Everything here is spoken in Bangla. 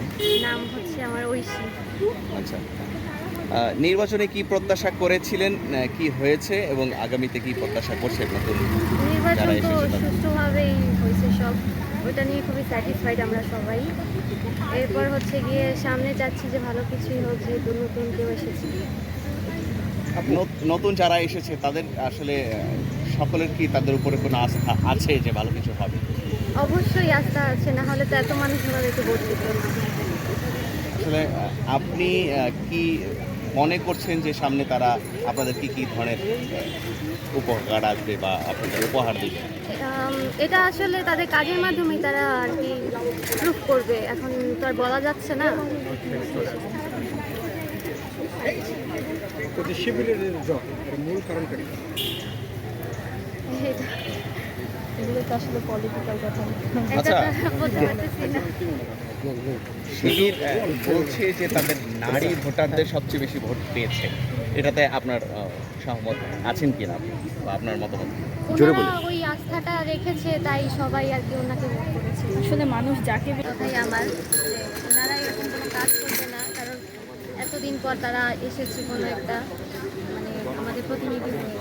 নাম? নাম হচ্ছে আমার ঐশী। আচ্ছা। নির্বাচনে কি প্রত্যাশা করেছিলেন? কি হয়েছে? এবং আগামীতে কি প্রত্যাশা করছেন নতুন নির্বাচন যারা এসেছে সুষ্ঠুভাবেই হয়েছে সব। ওটা নিয়ে খুবই স্যাটিসফাইড আমরা সবাই। এরপর হচ্ছে গিয়ে সামনে যাচ্ছি যে ভালো কিছুই হোক যেহেতু নতুন কেউ এসেছে। নত- নতুন যারা এসেছে তাদের আসলে সকলের কি তাদের উপরে কোনো আস্থা আছে যে ভালো কিছু হবে? অবশ্যই আস্থা আছে না হলে তো এত মানুষ ওনাদেরকে ভোট দিত না আসলে আপনি কি মনে করছেন যে সামনে তারা আপনাদের কি কি ধরনের আহ, উপকার আসবে বা আপনাদের উপহার দেবে? এটা আসলে তাদের কাজের মাধ্যমে তারা আর কি প্রুফ করবে। এখন তো আর বলা যাচ্ছে না। শিবিরের যে জট এর মূল কারণটা এগুলো তো আসলে পলিটিক্যাল কথা। আচ্ছা। শিবির বলছে যে তাদের নারী ভোটারদের সবচেয়ে বেশি ভোট পেয়েছে। এটাতে আপনার সহমত আছেন কিনা বা আপনার মতামত ওই আস্থাটা রেখেছে তাই সবাই আর কি ওনাকে ভোট করেছে। আসলে মানুষ যাকে কথাই আমার ওনারা এরকম কোনো কাজ করবে না কারণ এতদিন পর তারা এসেছে কোনো একটা মানে আমাদের প্রতিনিধি হয়ে।